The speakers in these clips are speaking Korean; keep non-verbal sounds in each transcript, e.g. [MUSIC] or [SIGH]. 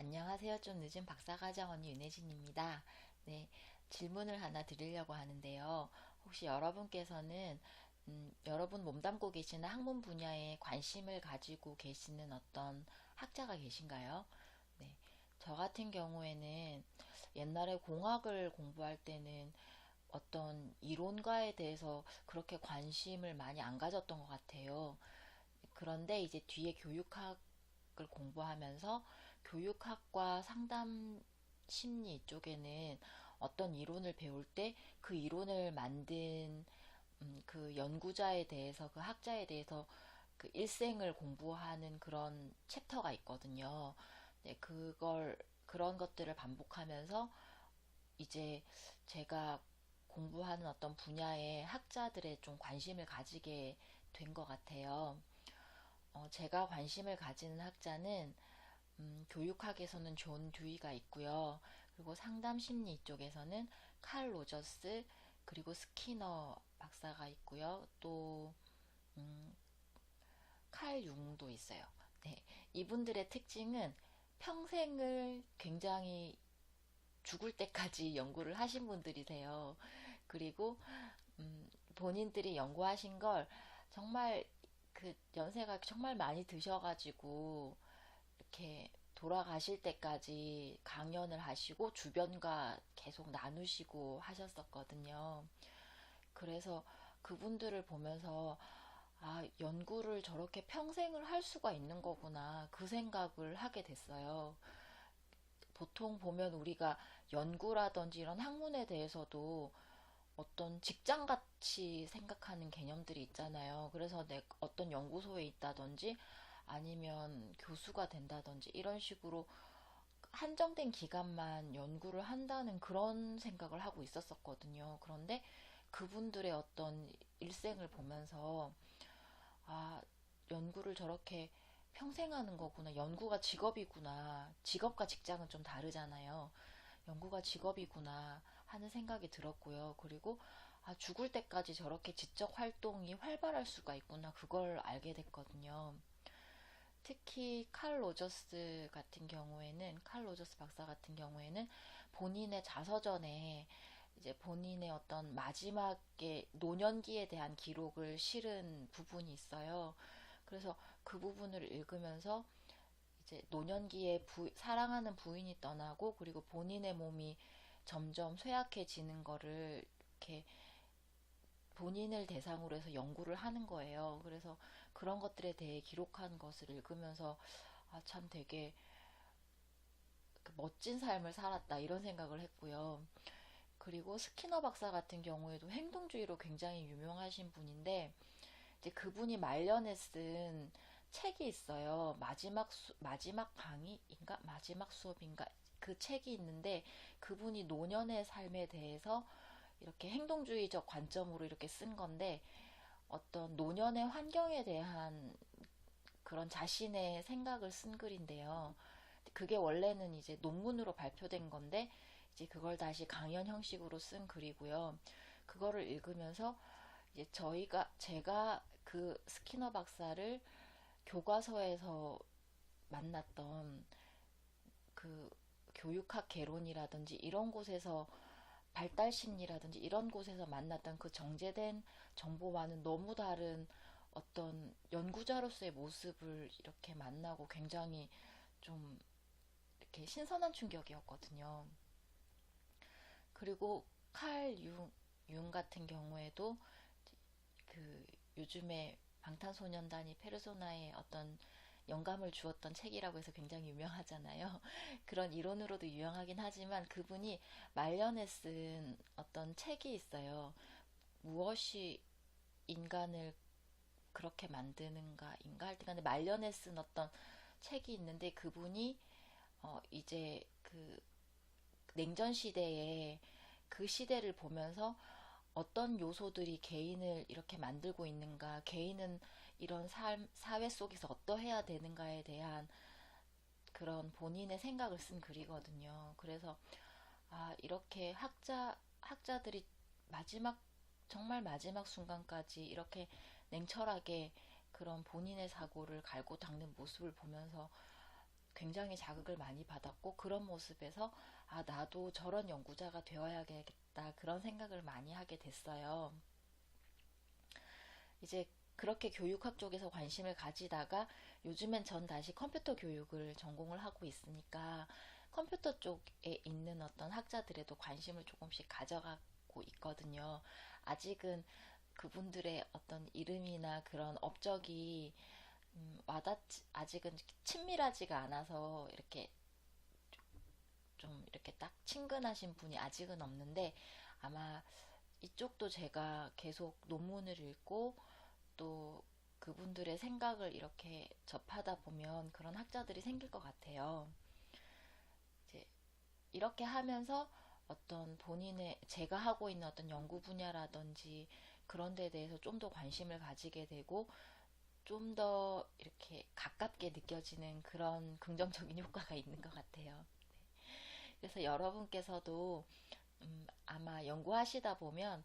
안녕하세요. 좀 늦은 박사과정 언니 윤혜진입니다. 네, 질문을 하나 드리려고 하는데요. 혹시 여러분께서는 음, 여러분 몸담고 계시는 학문 분야에 관심을 가지고 계시는 어떤 학자가 계신가요? 네, 저 같은 경우에는 옛날에 공학을 공부할 때는 어떤 이론가에 대해서 그렇게 관심을 많이 안 가졌던 것 같아요. 그런데 이제 뒤에 교육학을 공부하면서 교육학과 상담 심리 쪽에는 어떤 이론을 배울 때 그 이론을 만든 음, 그 연구자에 대해서 그 학자에 대해서 그 일생을 공부하는 그런 챕터가 있거든요. 네, 그걸 그런 것들을 반복하면서 이제 제가 공부하는 어떤 분야의 학자들의 좀 관심을 가지게 된 것 같아요. 어, 제가 관심을 가지는 학자는 음, 교육학에서는 존 듀이가 있고요. 그리고 상담 심리 쪽에서는 칼 로저스 그리고 스키너 박사가 있고요. 또 음, 칼 융도 있어요. 네, 이분들의 특징은 평생을 굉장히 죽을 때까지 [LAUGHS] 연구를 하신 분들이세요. 그리고 음, 본인들이 연구하신 걸 정말 그 연세가 정말 많이 드셔가지고 이렇게 돌아가실 때까지 강연을 하시고 주변과 계속 나누시고 하셨었거든요. 그래서 그분들을 보면서 아, 연구를 저렇게 평생을 할 수가 있는 거구나. 그 생각을 하게 됐어요. 보통 보면 우리가 연구라든지 이런 학문에 대해서도 어떤 직장 같이 생각하는 개념들이 있잖아요. 그래서 내 어떤 연구소에 있다든지 아니면 교수가 된다든지 이런 식으로 한정된 기간만 연구를 한다는 그런 생각을 하고 있었었거든요. 그런데 그분들의 어떤 일생을 보면서 아, 연구를 저렇게 평생 하는 거구나. 연구가 직업이구나. 직업과 직장은 좀 다르잖아요. 연구가 직업이구나 하는 생각이 들었고요. 그리고 아, 죽을 때까지 저렇게 지적 활동이 활발할 수가 있구나. 그걸 알게 됐거든요. 특히 칼 로저스 같은 경우에는 칼 로저스 박사 같은 경우에는 본인의 자서전에 이제 본인의 어떤 마지막에 노년기에 대한 기록을 실은 부분이 있어요. 그래서 그 부분을 읽으면서 이제 노년기에 부, 사랑하는 부인이 떠나고 그리고 본인의 몸이 점점 쇠약해지는 거를 이렇게 본인을 대상으로 해서 연구를 하는 거예요. 그래서 그런 것들에 대해 기록한 것을 읽으면서 아, 참 되게 그 멋진 삶을 살았다 이런 생각을 했고요. 그리고 스키너 박사 같은 경우에도 행동주의로 굉장히 유명하신 분인데 이제 그분이 말년에 쓴 책이 있어요. 마지막 수, 마지막 강의인가 마지막 수업인가 그 책이 있는데 그분이 노년의 삶에 대해서 이렇게 행동주의적 관점으로 이렇게 쓴 건데 어떤 노년의 환경에 대한 그런 자신의 생각을 쓴 글인데요. 그게 원래는 이제 논문으로 발표된 건데 이제 그걸 다시 강연 형식으로 쓴 글이고요. 그거를 읽으면서 이제 저희가 제가 그 스키너 박사를 교과서에서 만났던 그 교육학 개론이라든지 이런 곳에서 발달 심리라든지 이런 곳에서 만났던 그 정제된 정보와는 너무 다른 어떤 연구자로서의 모습을 이렇게 만나고 굉장히 좀 이렇게 신선한 충격이었거든요. 그리고 칼 융, 융 같은 경우에도 그 요즘에 방탄소년단이 페르소나에 어떤 영감을 주었던 책이라고 해서 굉장히 유명하잖아요. [LAUGHS] 그런 이론으로도 유명하긴 하지만 그분이 말년에 쓴 어떤 책이 있어요. 무엇이 인간을 그렇게 만드는가인가 할 때가 말년에 쓴 어떤 책이 있는데 그분이 어 이제 그 냉전 시대에 그 시대를 보면서 어떤 요소들이 개인을 이렇게 만들고 있는가, 개인은 이런 삶, 사회 속에서 어떠해야 되는가에 대한 그런 본인의 생각을 쓴 글이거든요. 그래서, 아, 이렇게 학자, 학자들이 마지막, 정말 마지막 순간까지 이렇게 냉철하게 그런 본인의 사고를 갈고 닦는 모습을 보면서 굉장히 자극을 많이 받았고 그런 모습에서 아, 나도 저런 연구자가 되어야겠다 그런 생각을 많이 하게 됐어요. 이제 그렇게 교육학 쪽에서 관심을 가지다가 요즘엔 전 다시 컴퓨터 교육을 전공을 하고 있으니까 컴퓨터 쪽에 있는 어떤 학자들에도 관심을 조금씩 가져가고 있거든요. 아직은 그분들의 어떤 이름이나 그런 업적이 음, 와닿지 아직은 친밀하지가 않아서 이렇게 좀 이렇게 딱 친근하신 분이 아직은 없는데 아마 이쪽도 제가 계속 논문을 읽고 또 그분들의 생각을 이렇게 접하다 보면 그런 학자들이 생길 것 같아요. 이제 이렇게 하면서 어떤 본인의 제가 하고 있는 어떤 연구 분야라든지 그런 데에 대해서 좀 더 관심을 가지게 되고 좀 더 이렇게 가깝게 느껴지는 그런 긍정적인 [LAUGHS] 효과가 있는 것 같아요. 그래서 여러분께서도 음, 아마 연구하시다 보면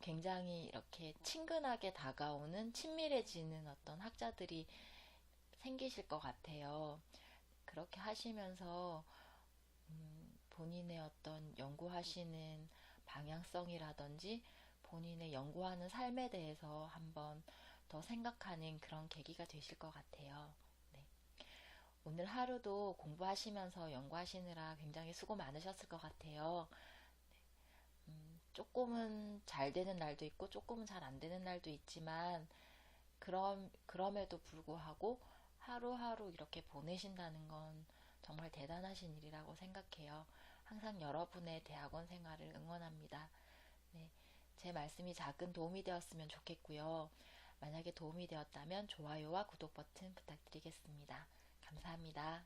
굉장히 이렇게 친근하게 다가오는 친밀해지는 어떤 학자들이 생기실 것 같아요. 그렇게 하시면서 음, 본인의 어떤 연구하시는 방향성이라든지 본인의 연구하는 삶에 대해서 한번 더 생각하는 그런 계기가 되실 것 같아요. 네. 오늘 하루도 공부하시면서 연구하시느라 굉장히 수고 많으셨을 것 같아요. 음, 조금은 잘 되는 날도 있고 조금은 잘 안 되는 날도 있지만 그럼 그럼에도 불구하고 하루하루 이렇게 보내신다는 건 정말 대단하신 일이라고 생각해요. 항상 여러분의 대학원 생활을 응원합니다. 네, 제 말씀이 작은 도움이 되었으면 좋겠고요. 만약에 도움이 되었다면 좋아요와 구독 버튼 부탁드리겠습니다. 감사합니다.